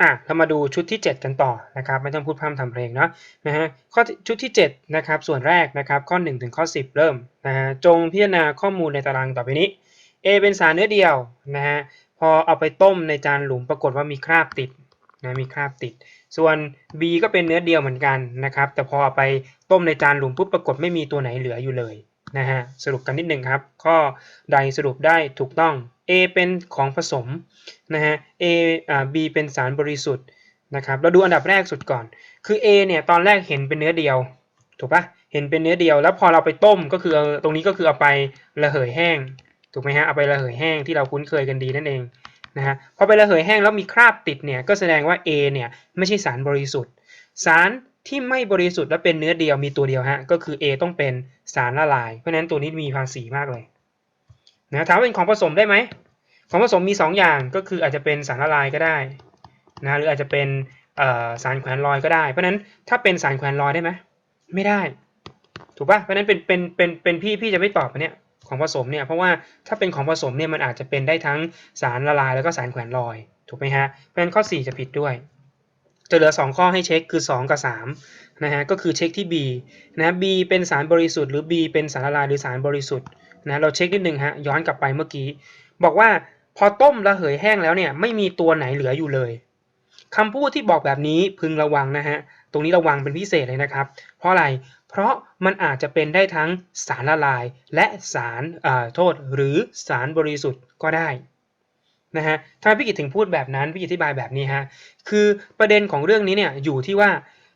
อะเรามาดูชุดที่ 7 กันต่อนะครับไม่ต้องพูดพร่ำทำเพลงเนาะนะฮะข้อชุดที่7นะครับส่วนแรกนะครับข้อ 1 ถึงข้อ 10 เริ่มนะฮะจงพิจารณาข้อมูลในตารางต่อไปนี้ A เป็นสารเนื้อเดียวนะฮะพอเอาไปต้มในจานหลุมปรากฏว่ามีคราบติดนะมีคราบติด ส่วน B ก็เป็นเนื้อเดียวเหมือนกันนะครับแต่พอเอาไปต้มในจานหลุมปุ๊บปรากฏไม่มีตัวไหนเหลืออยู่เลยนะฮะสรุปกันนิดหนึ่งครับ ข้อใดสรุปได้ถูกต้อง A เป็นของผสมนะฮะ A อ่า B เป็นสารบริสุทธิ์นะครับ เราดูอันดับแรกสุดก่อน คือ A เนี่ยตอนแรกเห็นเป็นเนื้อเดียว ถูกปะเห็นเป็นเนื้อเดียว แล้วพอเราไปต้มก็คือตรงนี้ก็คือเอาไประเหยแห้ง ถูกไหมฮะ เอาไประเหยแห้งที่เราคุ้นเคยกันดีนั่นเองนะฮะ พอไประเหยแห้งแล้วมีคราบติดเนี่ยก็แสดงว่า A เนี่ยไม่ใช่สารบริสุทธิ์ สารที่ไม่บริสุทธิ์และเป็นเนื้อเดียวมีตัวเดียวฮะ ก็คือ A ต้องเป็นสารละลาย เพราะฉะนั้นตัวนี้มีภาษีมากเลย นะถามว่าเป็นของผสมได้ไหมของผสมมี 2 อย่างก็คืออาจจะเป็นสารละลายก็ได้นะหรืออาจจะเป็นสารแขวนลอยก็ได้ เพราะฉะนั้นถ้าเป็นสารแขวนลอยได้ไหมไม่ได้ ถูกปะเพราะนั้นเป็นเป็นเป็นเป็นพี่พี่จะไม่ตอบอันเนี้ยของผสมเนี่ยเพราะว่าถ้าเป็นของผสมเนี่ยมันอาจจะเป็นได้ทั้งสารละลายแล้วก็สารแขวนลอยถูกไหมฮะเพราะนั้นข้อ 4 จะผิดด้วยจะเหลือ 2 ข้อให้เช็คคือ 2 กับ3นะฮะก็คือเช็คที่ B นะ B เป็นสารบริสุทธิ์หรือ B เป็นสารละลายหรือสารบริสุทธิ์ นะเราเช็คนิดนึงฮะย้อนกลับไปเมื่อกี้ บอกว่าพอต้มระเหยแห้งแล้วเนี่ยไม่มีตัวไหนเหลืออยู่เลยคำพูดที่บอกแบบนี้พึงระวังนะฮะตรงนี้ระวังเป็นพิเศษเลยนะครับ เพราะอะไรเพราะมันอาจจะเป็นได้ทั้งสารละลายและสารโทษหรือสารบริสุทธิ์ก็ได้นะฮะถ้าพี่กิตถึงพูดแบบนั้นพี่กิตอธิบายแบบนี้ฮะคือประเด็นของเรื่องนี้เนี่ยอยู่ที่ว่า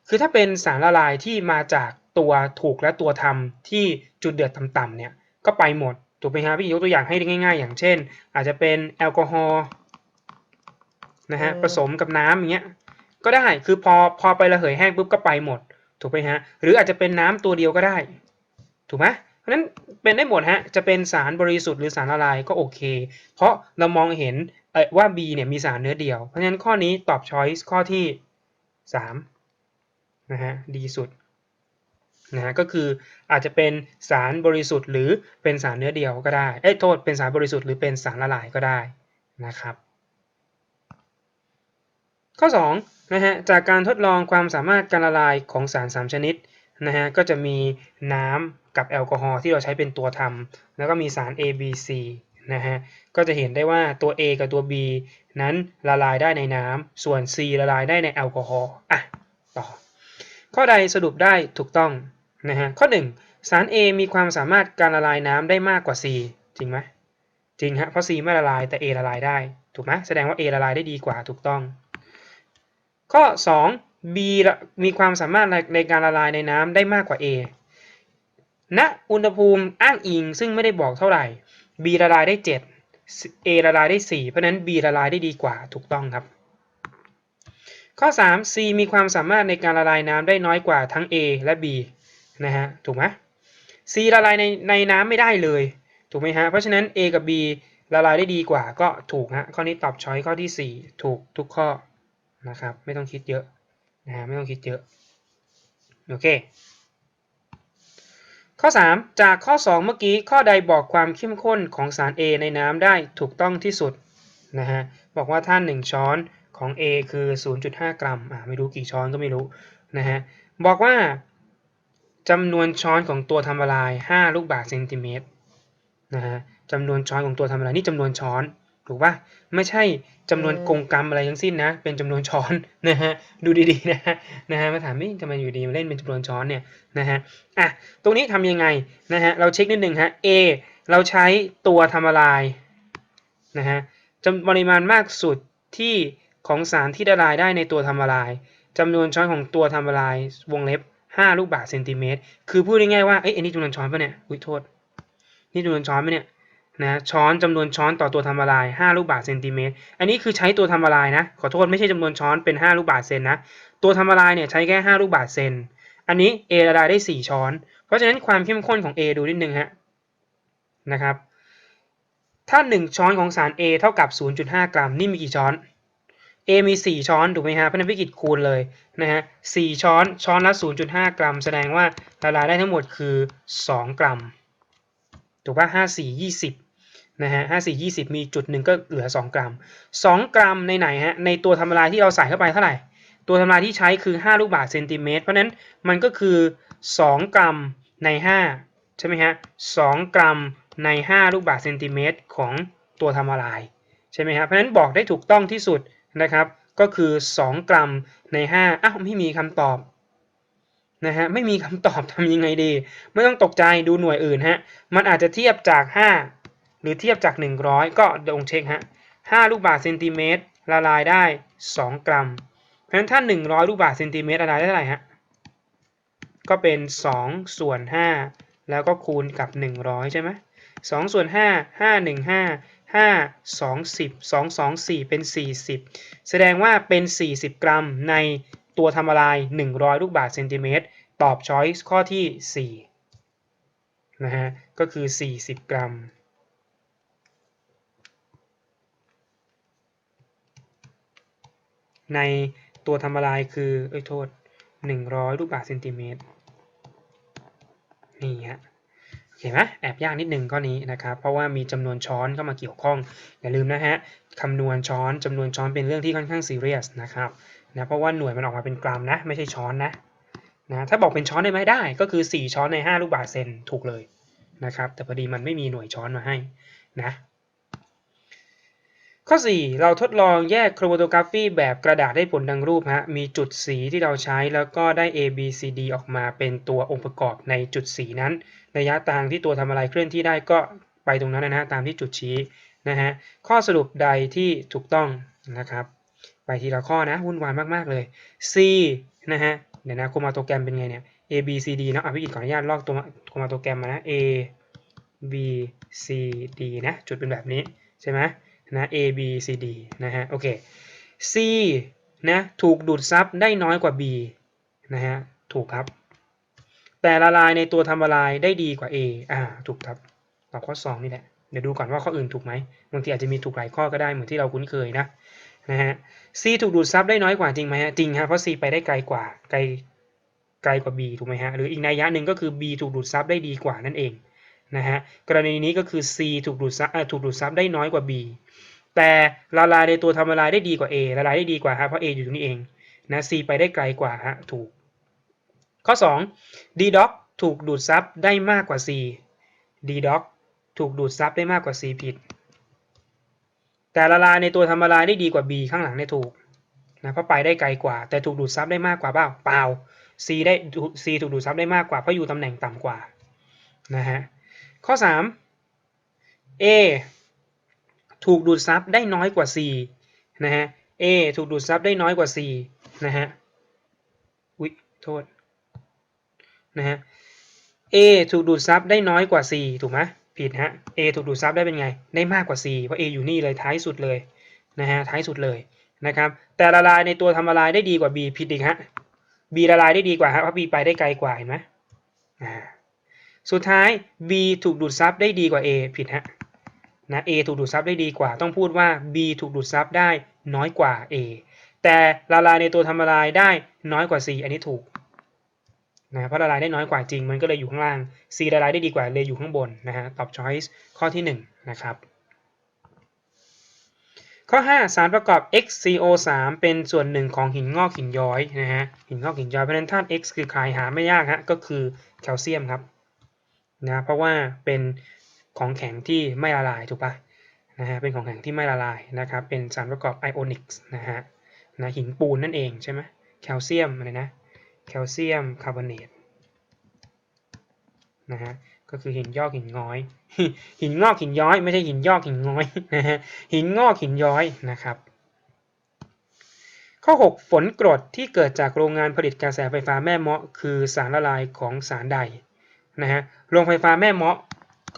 คือถ้าเป็นสารละลายที่มาจากตัวถูกและตัวทำที่จุดเดือดต่ำๆเนี่ย ก็ไปหมดถูกไหมฮะพี่ยกตัวอย่างให้ง่ายๆ อย่างเช่น อาจจะเป็นแอลกอฮอล์นะฮะอืมผสมกับน้ำอย่างเงี้ยก็ได้คือพอพอไประเหยแห้งปุ๊บก็ไปหมด ถูกไหมฮะหรืออาจจะเป็นน้ำตัวเดียวก็ได้ ถูกไหมเพราะฉะนั้นเป็นได้หมดฮะจะเป็นสารบริสุทธิ์หรือสารละลายก็โอเค เพราะเรามองเห็นเอ่อว่า B เนี่ยมีสารเนื้อเดียว เพราะฉะนั้นข้อนี้ตอบ choice ข้อที่3นะฮะดีสุด นะฮะก็คืออาจจะเป็นสารบริสุทธิ์ หรือเป็นสารเนื้อเดียวก็ได้เอ้โทษเป็นสารบริสุทธิ์หรือเป็นสารละลายก็ได้นะครับ ข้อ2นะฮะจากการทดลองความสามารถการละลายของสาร 3 ชนิดนะฮะก็จะมีน้ำกับแอลกอฮอล์ที่เราใช้เป็นตัวทำแล้วก็มีสาร A B C นะฮะก็จะเห็นได้ว่าตัว A กับตัว B นั้นละลายได้ในน้ำส่วน C ละลายได้ในแอลกอฮอล์อะต่อ ข้อใดสรุปได้ถูกต้อง นะฮะข้อ 1 สาร A มีความสามารถการละลายน้ำได้มากกว่า C จริงไหมจริงฮะเพราะ C ไม่ละลายแต่ A ละลายได้ถูกไหมแสดงว่า A ละลายได้ดีกว่าถูกต้อง ข้อ 2 B มีความสามารถในการละลายในน้ำได้มากกว่า A ณอุณหภูมิอ้างอิงซึ่งไม่ได้บอกเท่าไหร่ B ละลายได้ 7 A ละลายได้ 4 เพราะฉะนั้น B ละลายได้ดีกว่าถูกต้องครับ ข้อ 3 C มีความสามารถในการละลายน้ำได้น้อยกว่าทั้ง A และ B นะฮะถูกไหม C ละลายในในน้ำไม่ได้เลย ถูกไหมฮะ เพราะฉะนั้น A กับ B ละลายได้ดีกว่าก็ถูกฮะข้อนี้ตอบช้อยข้อที่ 4 ถูกทุกข้อนะครับไม่ต้องคิดเยอะนะฮะไม่ต้องคิดเยอะโอเคข้อ 3 จากข้อ 2 เมื่อกี้ข้อใดบอกความเข้มข้นของสาร A ในน้ำได้ถูกต้องที่สุดนะฮะบอกว่าถ้าน 1 ช้อนของ A คือ 0.5 กรัมอ่าไม่รู้กี่ช้อนก็ไม่รู้นะฮะบอกว่า จำนวนช้อนของตัวทำละลาย 5 ลูกบาศก์เซนติเมตรนะฮะจำนวนช้อนของตัวทำละลายนี่จำนวนช้อนถูกปะไม่ใช่จำนวนกงกรรมอะไรทั้งสิ้นนะ เป็นจำนวนช้อนนะฮะดูดีๆนะฮะนะฮะมาถามไม่ทำไมอยู่ดีมาเล่นเป็นจำนวนช้อนเนี่ยนะฮะอะตรงนี้ทำยังไงนะฮะเราเช็คนิดหนึ่งฮะ A เราใช้ตัวทำละลายนะฮะจำปริมาณมากสุดที่ของสารที่ละลายได้ในตัวทำละลายจำนวนช้อนของตัวทำละลายวงเล็บ 5ลูกบาศก์เซนติเมตร คือพูดง่ายๆว่าเอ้ยอันนี้จำนวนช้อนปะเนี่ย อุ้ยโทษ นี่จำนวนช้อนปะเนี่ยนะช้อนจำนวนช้อนต่อตัวทำละลาย5ลูกบาศก์เซนติเมตร อันนี้คือใช้ตัวทำละลายนะ ขอโทษไม่ใช่จำนวนช้อนเป็น 5 ลูกบาศก์เซนนะ ตัวทำละลายเนี่ยใช้แค่5ลูกบาศก์เซน อันนี้ A ละลายได้ 4 ช้อน เพราะฉะนั้นความเข้มข้นของ A ดูนิดนึงฮะนะครับ ถ้า 1 ช้อนของสาร A เท่ากับ 0.5 กรัม นี่มีกี่ช้อน A มี 4 ช้อนถูกไหมฮะเพราะนั้นพี่กิจคูณเลยนะฮะ4ช้อนช้อนละ 0.5 กรัม แสดงว่าละลายได้ทั้งหมดคือ 2 กรัม ถูกป่ะ5 4 20นะฮะห้าสี่ยี่สิบมีจุดหนึ่งก็เหลือ 2 กรัม 2 กรัมในไหนฮะในตัวทำลายที่เราใส่เข้าไปเท่าไหร่ ตัวทำลายที่ใช้คือ 5 ลูกบาศก์เซนติเมตร เพราะนั้นมันก็คือ 2 กรัมใน 5 ใช่ไหมฮะ2กรัมใน 5 ลูกบาศก์เซนติเมตรของตัวทำลายใช่ไหมครับเพราะนั้นบอกได้ถูกต้องที่สุด นะครับ ก็คือ 2 กรัมใน 5อ้าวไม่มีคำตอบนะฮะไม่มีคำตอบทำยังไงดี ไม่ต้องตกใจดูหน่วยอื่นฮะมันอาจจะเทียบจาก 5 หรือเทียบจาก 100 ก็ลงเช็คฮะ5ลูกบาศก์เซนติเมตรละลายได้ 2 กรัม เพราะฉะนั้นถ้า 100 ลูกบาศก์เซนติเมตรละลายได้เท่าไหร่ฮะก็เป็น 2 ส่วน 5 แล้วก็คูณกับ 100 ใช่ไหม2ส่วน 5 5 1 5 5 2 10 2 2 4 เป็น 40 แสดงว่าเป็น 40 กรัมในตัวทำลาย 100 ลูกบาศก์เซนติเมตร ตอบช้อยส์ข้อที่ 4 นะฮะ ก็คือ 40 กรัม ในตัวทำลายคือ เอ้ยโทษ 100 ลูกบาศก์เซนติเมตร นี่ฮะ เห็นไหมแอบยากนิดนึงข้อนี้นะครับ เพราะว่ามีจำนวนช้อนเข้ามาเกี่ยวข้อง อย่าลืมนะฮะคำนวณช้อนจำนวนช้อนเป็นเรื่องที่ค่อนข้างซีเรียสนะครับนะเพราะว่าหน่วยมันออกมาเป็นกรัมนะ ไม่ใช่ช้อนนะนะถ้าบอกเป็นช้อนได้ไหมได้ ก็คือ 4 ช้อนใน 5 ลูกบาศก์เซนถูกเลยนะครับแต่พอดีมันไม่มีหน่วยช้อนมาให้นะ ข้อ 4 เราทดลองแยกโครโมโตกราฟีแบบกระดาษได้ผลดังรูปฮะ มีจุดสีที่เราใช้แล้วก็ได้ A B C D ออกมาเป็นตัวองค์ประกอบในจุดสีนั้น ระยะทางที่ตัวทำอะไรเคลื่อนที่ได้ก็ไปตรงนั้นนะฮะตามที่จุดชี้นะฮะ ข้อสรุปใดที่ถูกต้องนะครับ ไปทีละข้อนะวุ่นวายมาก ๆ เลย C นะฮะ เดี๋ยวนะโครมาโตแกรมเป็นไงเนี่ย A B C D เนอะอะพี่กิตขออนุญาตลอกตัวโครมาโตแกรมมานะ A B C D นะ จุดเป็นแบบนี้ใช่ไหม นะ A B C D นะฮะ โอเค C นะถูกดูดซับได้น้อยกว่า B นะฮะ ถูกครับ แต่ละลายในตัวทำละลายได้ดีกว่า A อ่า ถูกครับ ตอบข้อ 2 นี่แหละ เดี๋ยวดูก่อนว่าข้ออื่นถูกไหมบางทีอาจจะมีถูกหลายข้อก็ได้เหมือนที่เราคุ้นเคยนะนะฮะ C ถูกดูดซับได้น้อยกว่าจริงไหมฮะ จริงฮะ เพราะ C ไปได้ไกลกว่า ไกลไกลกว่า B ถูกไหมฮะ หรืออีกนัยยะหนึ่งก็คือ B ถูกดูดซับได้ดีกว่านั่นเอง นะฮะกรณีนี้ก็คือ C ถูกดูดซับถูกดูดซับได้น้อยกว่า B แต่ละลายในตัวทำละลายได้ดีกว่า A ละลายได้ดีกว่าฮะเพราะ A อยู่ตรงนี้เองนะ C ไปได้ไกลกว่าฮะถูก ข้อ 2 D doc ถูกดูดซับได้มากกว่า C D doc ถูกดูดซับได้มากกว่า C ผิด แต่ละลายในตัวทำละลายได้ดีกว่า B ข้างหลังเนี่ยถูกนะเพราะไปได้ไกลกว่า แต่ถูกดูดซับได้มากกว่าเปล่าเปล่า C ได้ C ถูกดูดซับได้มากกว่าเพราะอยู่ตำแหน่งต่ำกว่านะฮะ ข้อ 3 A ถูกดูดซับได้น้อยกว่า C นะฮะ A ถูกดูดซับได้น้อยกว่า C นะฮะ อุ๊ย โทษ นะฮะ A ถูกดูดซับได้น้อยกว่า C ถูกไหมผิดฮะ A ถูกดูดซับได้เป็นไง ได้มากกว่า C เพราะ A อยู่นี่เลยท้ายสุดเลยนะฮะ ท้ายสุดเลยนะครับ แต่ละลายในตัวทำละลายได้ดีกว่า B ผิดอีกฮะ B ละลายได้ดีกว่าฮะ เพราะ B ไปได้ไกลกว่าเห็นไหมอ่า สุดท้าย B ถูกดูดซับได้ดีกว่า A ผิดฮะนะ A ถูกดูดซับได้ดีกว่า ต้องพูดว่า B ถูกดูดซับได้น้อยกว่า A แต่ละลายในตัวทำละลายได้น้อยกว่า C อันนี้ถูกนะเพราะละลายได้น้อยกว่าจริง มันก็เลยอยู่ข้างล่าง C ละลายได้ดีกว่าเลยอยู่ข้างบนนะฮะตอบ choice ข้อที่1นะครับข้อ 5 สารประกอบ XCO3 เป็นส่วนหนึ่งของหินงอกหินย้อยนะฮะหินงอกหินย้อยเพราะฉะนั้นธาตุ X คือใครหาไม่ยากฮะก็คือแคลเซียมครับ นะเพราะว่าเป็นของแข็งที่ไม่ละลายถูกปะนะฮะเป็นของแข็งที่ไม่ละลายนะครับเป็นสารประกอบไอโอนิกส์นะฮะนะหินปูนนั่นเองใช่ไหมแคลเซียมอะไรนะแคลเซียมคาร์บอเนตนะฮะก็คือหินยอกหินง้อย หินงอกหินย้อยไม่ใช่หินยอกหินง้อยนะฮะหินงอกหินย้อยนะครับข้อ 6 ฝนกรดที่เกิดจากโรงงานผลิตกระแสไฟฟ้าแม่เมาะ คือสารละลายของสารใด นะฮะโรงไฟฟ้าแม่เมาะ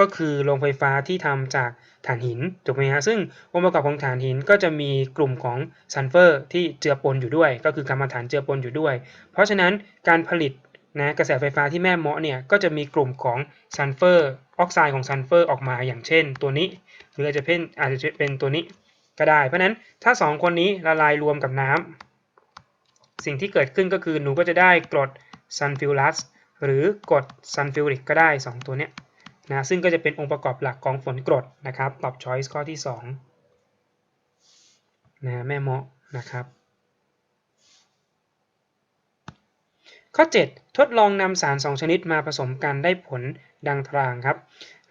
ก็คือโรงไฟฟ้าที่ทำจากถ่านหินถูกไหมฮะซึ่งองค์ประกอบของถ่านหินก็จะมีกลุ่มของซัลเฟอร์ที่เจือปนอยู่ด้วย ก็คือกรรมฐานเจือปนอยู่ด้วย เพราะฉะนั้นการผลิตนะกระแสไฟฟ้าที่แม่เมาะเนี่ยก็จะมีกลุ่มของซัลเฟอร์ออกไซด์ของซัลเฟอร์ออกมาอย่างเช่น ตัวนี้หรืออาจจะเป็นอาจจะเป็นตัวนี้ก็ได้ เพราะฉะนั้นถ้า 2 คนนี้ละลายรวมกับน้ำสิ่งที่เกิดขึ้นก็คือหนูก็จะได้กรดซัลฟิวรัส หรือกรดซัลฟิวริกก็ได้ 2 ตัวเนี้ยนะซึ่งก็จะเป็นองค์ประกอบหลักของฝนกรดนะครับตอบ choice ข้อที่2นะแม่เมาะนะครับ ข้อ 7 ทดลองนำสาร 2 ชนิดมาผสมกันได้ผลดังทรางครับ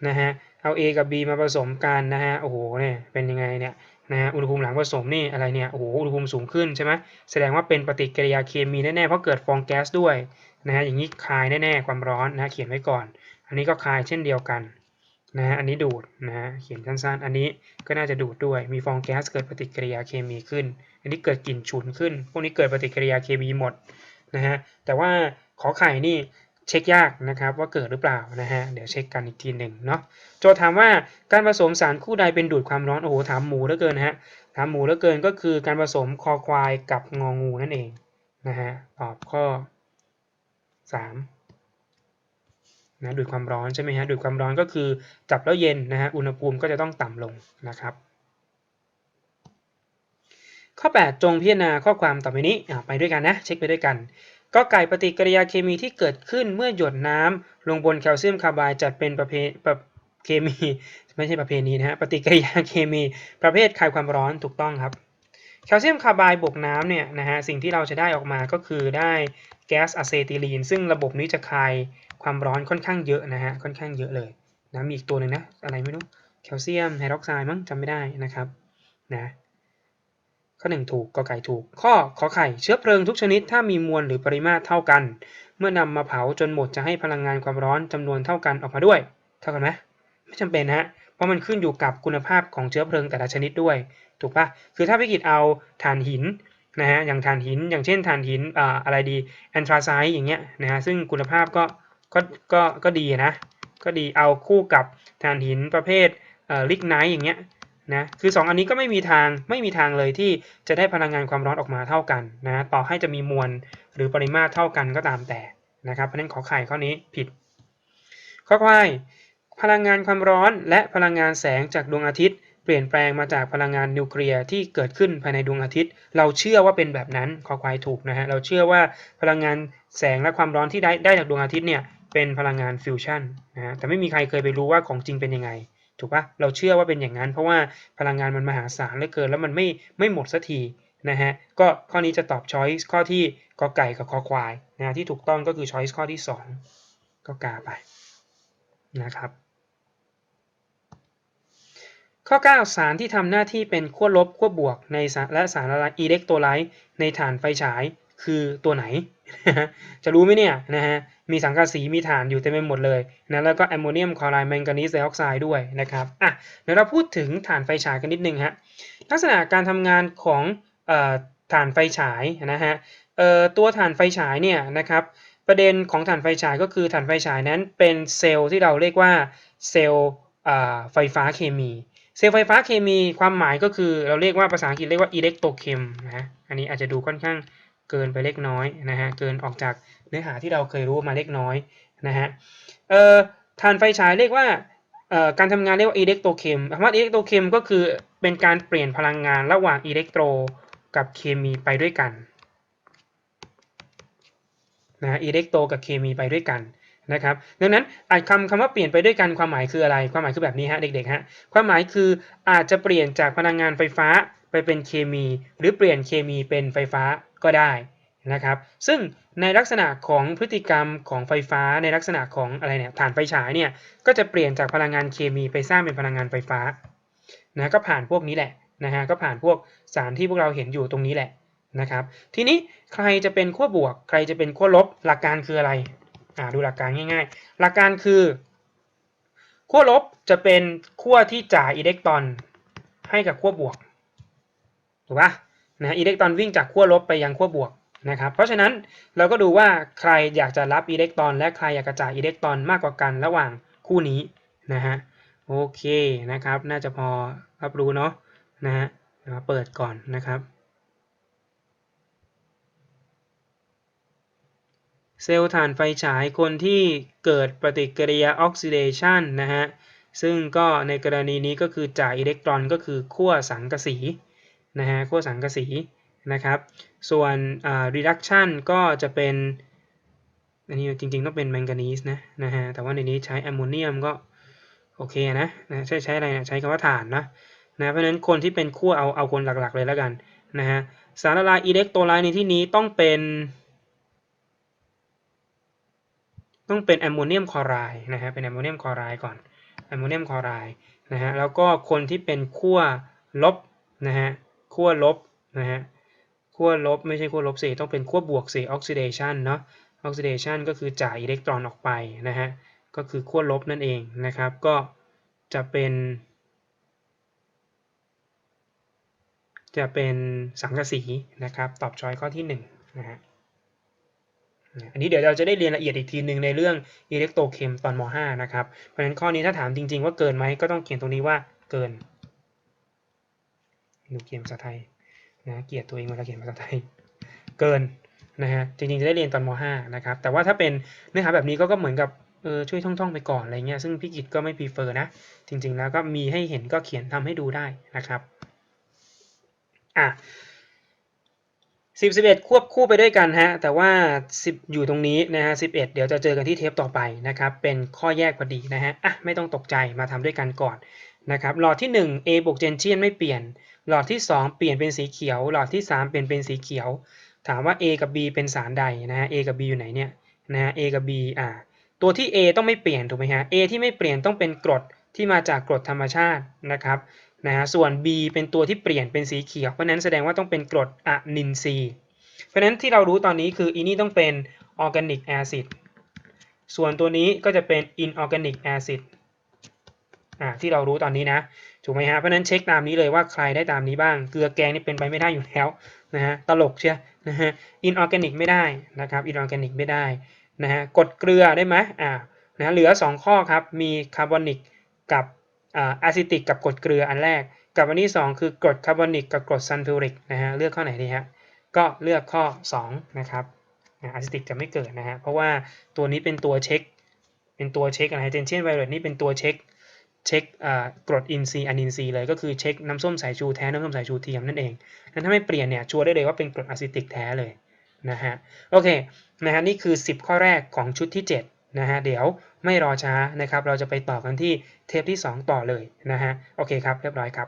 นะฮะเอา A กับ B มาผสมกันนะฮะโอ้โหเนี่ยเป็นยังไงเนี่ย นะอุณหภูมิหลังผสมนี่อะไรเนี่ยโอ้โหอุณหภูมิสูงขึ้นใช่ไหมแสดงว่าเป็นปฏิกิริยาเคมีแน่ๆเพราะเกิดฟองแก๊สด้วยนะฮะอย่างนี้คายแน่ๆความร้อนนะเขียนไว้ก่อน อันนี้ก็คายเช่นเดียวกันนะฮะอันนี้ดูดนะฮะเขียนสั้นๆ อันนี้ก็น่าจะดูดด้วยมีฟองแก๊สเกิดปฏิกิริยาเคมีขึ้น อันนี้เกิดกลิ่นฉุนขึ้น พวกนี้เกิดปฏิกิริยาเคมีหมดนะฮะแต่ว่าขอไข่นี่ เช็คยากนะครับว่าเกิดหรือเปล่านะฮะเดี๋ยวเช็คกันอีกทีหนึ่งเนาะโจทย์ถามว่าการผสมสารคู่ใดเป็นดูดความร้อนโอ้โหถามหมูเหลือเกินนะฮะถามหมูเหลือเกินก็คือการผสมคอควายกับงองูนั่นเองนะฮะตอบข้อ3นะดูดความร้อนใช่ไหมฮะดูดความร้อนก็คือจับแล้วเย็นนะฮะอุณหภูมิก็จะต้องต่ำลงนะครับ ข้อ 8 จงพิจารณาข้อความต่อไปนี้ไปด้วยกันนะเช็คไปด้วยกัน ก็ไก่ปฏิกิริยาเคมีที่เกิดขึ้นเมื่อหยดน้ำลงบนแคลเซียมคาร์ไบด์จัดเป็นประเภทประเคมีไม่ใช่ประเภทนี้นะฮะปฏิกิริยาเคมีประเภทคายความร้อนถูกต้องครับแคลเซียมคาร์ไบด์บวกน้ำเนี่ยนะฮะสิ่งที่เราจะได้ออกมาก็คือได้แก๊สอะเซติลีน ซึ่งระบบนี้จะคายความร้อนค่อนข้างเยอะนะฮะค่อนข้างเยอะเลยนะมีอีกตัวหนึ่งนะอะไรไม่รู้แคลเซียมไฮดรอกไซด์มั้งจำไม่ได้นะครับนะ ข้อหนึ่งถูกกอไก่ถูก ข้อขอไข่เชื้อเพลิงทุกชนิดถ้ามีมวลหรือปริมาตรเท่ากัน เมื่อนำมาเผาจนหมดจะให้พลังงานความร้อนจำนวนเท่ากันออกมาด้วย เท่ากันไหมไม่จำเป็นฮะเพราะมันขึ้นอยู่กับคุณภาพของเชื้อเพลิงแต่ละชนิดด้วย ถูกปะคือถ้าพี่กิจเอาถ่านหินนะฮะอย่างถ่านหิน อย่างเช่นถ่านหินอ่าอะไรดีแอนทราไซด์อย่างเงี้ยนะฮะซึ่งคุณภาพก็ก็ก็ก็ดีนะก็ดีเอาคู่กับถ่านหินประเภทเอ่อลิกไนท์อย่างเงี้ย นะคือ 2 อันนี้ก็ไม่มีทางไม่มีทางเลยที่จะได้พลังงานความร้อนออกมาเท่ากันนะต่อให้จะมีมวลหรือปริมาตรเท่ากันก็ตามแต่นะครับเพราะนั้นขอไข่ข้อนี้ผิด ข้อควายพลังงานความร้อนและพลังงานแสงจากดวงอาทิตย์ เปลี่ยนแปลงมาจากพลังงานนิวเคลียร์ที่เกิดขึ้นภายในดวงอาทิตย์ เราเชื่อว่าเป็นแบบนั้นขอควายถูกนะฮะเราเชื่อว่าพลังงานแสงและความร้อนที่ได้ได้จากดวงอาทิตย์เนี่ยเป็นพลังงานฟิวชั่นนะฮะแต่ไม่มีใครเคยไปรู้ว่าของจริงเป็นยังไง ถูกปะเราเชื่อว่าเป็นอย่างนั้น เพราะว่าพลังงานมันมหาศาลเหลือเกิน แล้วมันไม่ไม่หมดสักทีนะฮะก็ข้อนี้จะตอบช้อยส์ข้อที่กอไก่กับคอควายนะที่ถูกต้องก็คือช้อยส์ข้อที่ 2 ก็กาไปนะครับ ข้อ 9 สารที่ทำหน้าที่เป็นขั้วลบขั้วบวกในสารและสารละอิเล็กโทรไลต์ในฐานไฟฉายคือตัวไหน จะรู้ไหมเนี่ยนะฮะ มีสังกะสีมีฐานอยู่เต็มไปหมดเลยนะแล้วก็แอมโมเนียมคลอไรด์แมงกานีสไดออกไซด์ด้วยนะครับอะเดี๋ยวเราพูดถึงฐานไฟฉายกันนิดนึงฮะลักษณะการทำงานของฐานไฟฉายนะฮะตัวฐานไฟฉายเนี่ยนะครับประเด็นของฐานไฟฉายก็คือฐานไฟฉายนั้นเป็นเซลล์ที่เราเรียกว่าเซลล์ไฟฟ้าเคมีเซลล์ไฟฟ้าเคมีความหมายก็คือเราเรียกว่าภาษาอังกฤษเรียกว่าอิเล็กโทรเคมนะอันนี้อาจจะดูค่อนข้าง เกินไปเล็กน้อยนะฮะเกินออกจากเนื้อหาที่เราเคยรู้มาเล็กน้อยนะฮะเอ่อฐานไฟฉายเรียกว่าเอ่อการทำงานเรียกว่าอิเล็กโทรเคมคำว่าอิเล็กโทรเคมก็คือเป็นการเปลี่ยนพลังงานระหว่างอิเล็กโทรกับเคมีไปด้วยกันนะอิเล็กโทรกับเคมีไปด้วยกันนะครับดังนั้นอาจคำคำว่าเปลี่ยนไปด้วยกันความหมายคืออะไร ความหมายคือแบบนี้ฮะเด็กๆฮะความหมายคืออาจจะเปลี่ยนจากพลังงานไฟฟ้าไปเป็นเคมี หรือเปลี่ยนเคมีเป็นไฟฟ้า ก็ได้นะครับ ซึ่งในลักษณะของพฤติกรรมของไฟฟ้าในลักษณะของอะไรเนี่ยฐานไฟฉายเนี่ยก็จะเปลี่ยนจากพลังงานเคมีไปสร้างเป็นพลังงานไฟฟ้านะก็ผ่านพวกนี้แหละนะฮะก็ผ่านพวกสารที่พวกเราเห็นอยู่ตรงนี้แหละนะครับ ทีนี้ใครจะเป็นขั้วบวก ใครจะเป็นขั้วลบหลักการคืออะไรอ่าดูหลักการง่าย ๆ หลักการคือขั้วลบจะเป็นขั้วที่จ่ายอิเล็กตรอนให้กับขั้วบวกถูกปะ นะอิเล็กตรอนวิ่งจากขั้วลบไปยังขั้วบวกนะครับ เพราะฉะนั้นเราก็ดูว่าใครอยากจะรับอิเล็กตรอน และใครอยากกระจายอิเล็กตรอนมากกว่ากันระหว่างคู่นี้นะฮะโอเคนะครับ น่าจะพอรับรู้เนาะนะฮะมาเปิดก่อนนะครับ เซลล์ถ่านไฟฉายคนที่เกิดปฏิกิริยาออกซิเดชันนะฮะซึ่งก็ในกรณีนี้ก็คือจ่ายอิเล็กตรอนก็คือขั้วสังกะสี นะฮะขั้วสังกะสีนะครับ ส่วนอ่า reduction ก็จะเป็นอันนี้จริงๆ ต้องเป็นแมงกานีสนะนะฮะแต่ว่าในนี้ใช้แอมโมเนียมก็โอเคนะนะใช้ใช้อะไรนะใช้คำว่าฐานนะนะเพราะฉะนั้นคนที่เป็นขั้วเอาเอาคนหลักๆเลยแล้วกันนะฮะสารละลายอิเล็กโทรไลต์ในที่นี้ต้องเป็น ต้องเป็นแอมโมเนียมคลอไรด์นะฮะเป็นแอมโมเนียมคลอไรด์ก่อนแอมโมเนียมคลอไรด์นะฮะแล้วก็คนที่เป็นขั้วลบนะฮะ ขั้วลบนะฮะขั้วลบไม่ใช่ขั้วลบสิต้องเป็นขั้วบวกสิออกซิเดชันเนาะออกซิเดชันก็คือจ่ายอิเล็กตรอนออกไปนะฮะก็คือขั้วลบนั่นเองนะครับ ก็จะเป็น จะเป็นสังกะสีนะครับ ตอบช้อยข้อที่1นงนะฮะอันนี้เดี๋ยวเราจะได้เรียนละเอียดอีกทีหนึ่งในเรื่องอิเล็กโตรเคมตอนม .5 นะครับ เพราะฉะนั้นข้อนี้ถ้าถามจริง ๆ ว่าเกินไหมก็ต้องเขียนตรงนี้ว่าเกิน ดูเขียนภาษาไทยนะเกียดตัวเองเวลาเขียนภาษาไทย เกินนะฮะจริงๆจะได้เรียนตอนม .5 นะครับแต่ว่าถ้าเป็นเนื้อหาแบบนี้ก็ก็เหมือนกับเออช่วยท่องๆไปก่อนอะไรเงี้ยซึ่งพี่กิจก็ไม่พรีเฟอร์นะ จริงๆแล้วก็มีให้เห็นก็เขียนทำให้ดูได้นะครับอะสิบสิบเอ็ดควบคู่ไปด้วยกันฮะแต่ว่าสิบอยู่ตรงนี้นะฮะสิบเอ็ดเดี๋ยวจะเจอกันที่เทปต่อไปนะครับเป็นข้อแยกพอดีนะฮะอะไม่ต้องตกใจมาทำด้วยกันก่อน นะครับหลอดที่ 1 A บวกเจนเชียนไม่เปลี่ยน หลอดที่ 2 เปลี่ยนเป็นสีเขียว หลอดที่ 3 เปลี่ยนเป็นสีเขียว ถามว่า A กับ B เป็นสารใดนะฮะ A กับ B อยู่ไหนเนี่ยนะฮะ A กับ B อ่าตัวที่ A ต้องไม่เปลี่ยนถูกไหมฮะ A ที่ไม่เปลี่ยนต้องเป็นกรดที่มาจากกรดธรรมชาตินะครับนะฮะส่วน B เป็นตัวที่เปลี่ยนเป็นสีเขียว เพราะนั้นแสดงว่าต้องเป็นกรดอะนินซีเพราะฉะนั้นที่เรารู้ตอนนี้คืออีนี่ต้องเป็นออร์แกนิกแอซิดส่วนตัวนี้ก็จะเป็นอินออร์แกนิกแอซิด อ่าที่เรารู้ตอนนี้นะถูกไหมฮะเพราะนั้นเช็คตามนี้เลยว่าใครได้ตามนี้บ้างเกลือแกงนี่เป็นไปไม่ได้อยู่แล้วนะฮะตลกเชียนะฮะอินออร์แกนิกไม่ได้นะครับอินออร์แกนิกไม่ได้นะฮะกดเกลือได้ไหมอ่านะเหลือ 2 ข้อครับมีคาร์บอนิกกับอ่าอะซิติกกับกรดเกลืออันแรก กับอันที่ 2 คือกรดคาร์บอนิกกับกรดซัลฟิวริกนะฮะเลือกข้อไหนดีฮะก็เลือกข้อ 2 นะครับอะซิติกจะไม่เกิดนะฮะเพราะว่าตัวนี้เป็นตัวเช็ค เป็นตัวเช็คอะไรเจนเชียนไวโอเลตนี่เป็นตัวเช็ค เช็คกรดอินทรีย์อะนินทรีย์เลยก็คือเช็คน้ำส้มสายชูแท้น้ำส้มสายชูเทียมนั่นเองนั้นถ้าไม่เปลี่ยนเนี่ยชัวร์ได้เลยว่าเป็นกรดอะซิติกแท้เลยนะฮะโอเคนะฮะนี่คือ 10 ข้อแรกของชุดที่ 7 นะฮะ เดี๋ยวไม่รอช้านะครับ เราจะไปต่อกันที่เทปที่ 2 ต่อเลยนะฮะ โอเคครับ เรียบร้อยครับ